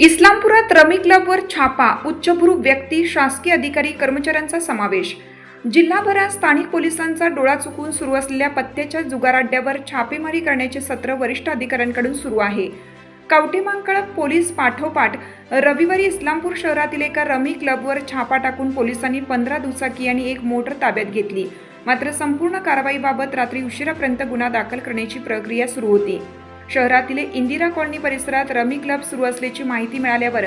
इस्लामपुरात rummy क्लबवर छापा उच्चभ्रू व्यक्ती शासकीय अधिकारी कर्मचाऱ्यांचा समावेश. जिल्हाभरात स्थानिक पोलिसांचा डोळा चुकून सुरू असलेल्या पत्त्याच्या जुगाराड्यावर छापेमारी करण्याचे सत्र वरिष्ठ अधिकाऱ्यांकडून सुरू आहे. कवटेमांकळ पोलीस पाठोपाठ रविवारी इस्लामपूर शहरातील एका रमी क्लबवर छापा टाकून पोलिसांनी पंधरा दुचाकी आणि एक मोटर ताब्यात घेतली. मात्र संपूर्ण कारवाईबाबत रात्री उशिरापर्यंत गुन्हा दाखल करण्याची प्रक्रिया सुरू होती. शहरातील इंदिरा कॉलनी परिसरात रमी क्लब सुरू असल्याची माहिती मिळाल्यावर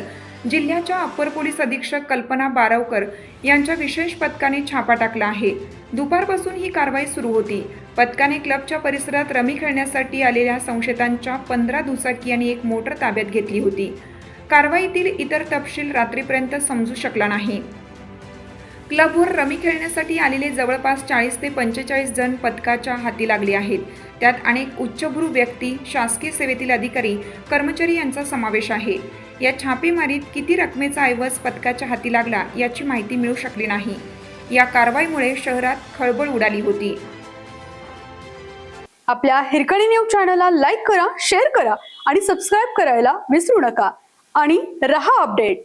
जिल्ह्याच्या अप्पर पोलीस अधीक्षक कल्पना बारावकर यांच्या विशेष पथकाने छापा टाकला आहे. दुपारपासून ही कारवाई सुरू होती. पथकाने क्लबच्या परिसरात रमी खेळण्यासाठी आलेल्या संशयितांच्या पंधरा दुचाकी आणि एक मोटर ताब्यात घेतली होती. कारवाईतील इतर तपशील रात्रीपर्यंत समजू शकला नाही. क्लबवर रमी खेळण्यासाठी आलेले जवळपास चाळीस ते पंचेचाळीस जण पथकाच्या हाती लागले आहेत. त्यात अनेक उच्चभ्रू व्यक्ती शासकीय सेवेतील अधिकारी कर्मचारी यांचा समावेश आहे. या छापेमारीत किती रकमेचा ऐवज पथकाच्या हाती लागला याची माहिती मिळू शकली नाही. या कारवाईमुळे शहरात खळबळ उडाली होती. आपल्या हिरकणी न्यूज चॅनलला लाईक करा शेअर करा आणि सबस्क्राईब करायला विसरू नका. आणि रहा अपडेट.